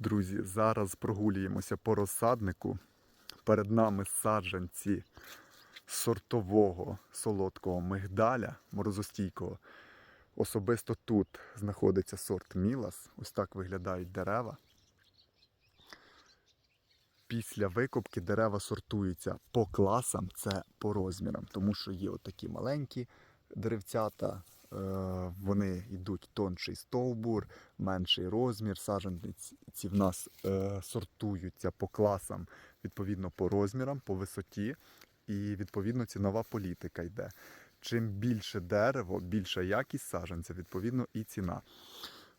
Друзі, зараз прогулюємося по розсаднику. Перед нами саджанці сортового солодкого мигдаля морозостійкого. Особисто тут знаходиться сорт Мілас. Ось так виглядають дерева. Після викопки дерева сортуються по класам, це по розмірам, тому що є отакі маленькі деревцята, вони йдуть тонший стовбур, менший розмір. Саджанці в нас е, сортуються по класам, відповідно по розмірам, по висоті, і відповідно цінова політика йде. Чим більше дерево, більша якість саджанця, відповідно і ціна.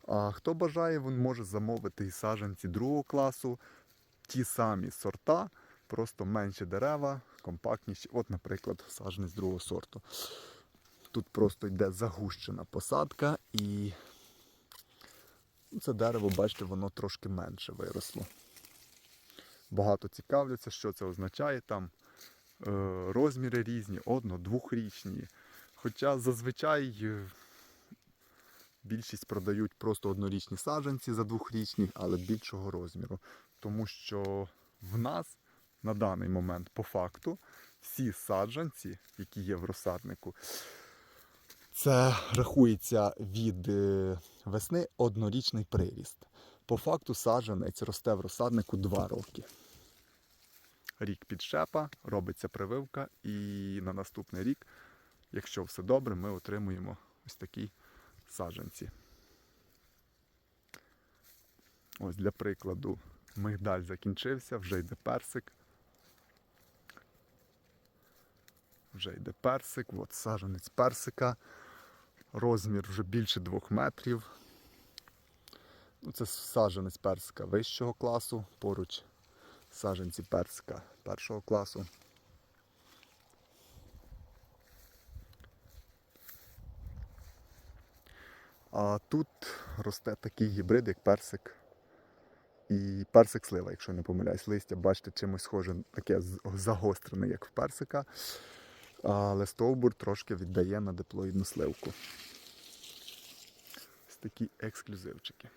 А хто бажає, він може замовити і саджанці другого класу, ті самі сорта, просто менші дерева, компактніші. От, наприклад, саджанець другого сорту. Тут просто йде загущена посадка і це дерево, бачите, воно трошки менше виросло. Багато цікавляться, що це означає. Там е, розміри різні, одно, двохрічні. Хоча зазвичай е, більшість продають просто однорічні саджанці за двохрічні, але більшого розміру. Тому що в нас на даний момент, по факту, всі саджанці, які є в розсаднику, це рахується від е, весни однорічний приріст. По факту саджанець росте в розсаднику 2 роки. Рік підщепа, робиться прививка, і на наступний рік, якщо все добре, ми отримуємо ось такі саджанці. Ось для прикладу, мигдаль закінчився, вже йде персик. Вже йде персик, от саджанець персика. Розмір вже більше двох метрів. Ну, це саджанець персика вищого класу, поруч саджанці персика першого класу. А тут росте такий гібрид, як персик. І персик слива, якщо не помиляюсь, листя, бачите, чимось схоже, таке загострене, як в персика. Але стовбур трошки віддає на диплоїдну сливку. Ось такі ексклюзивчики.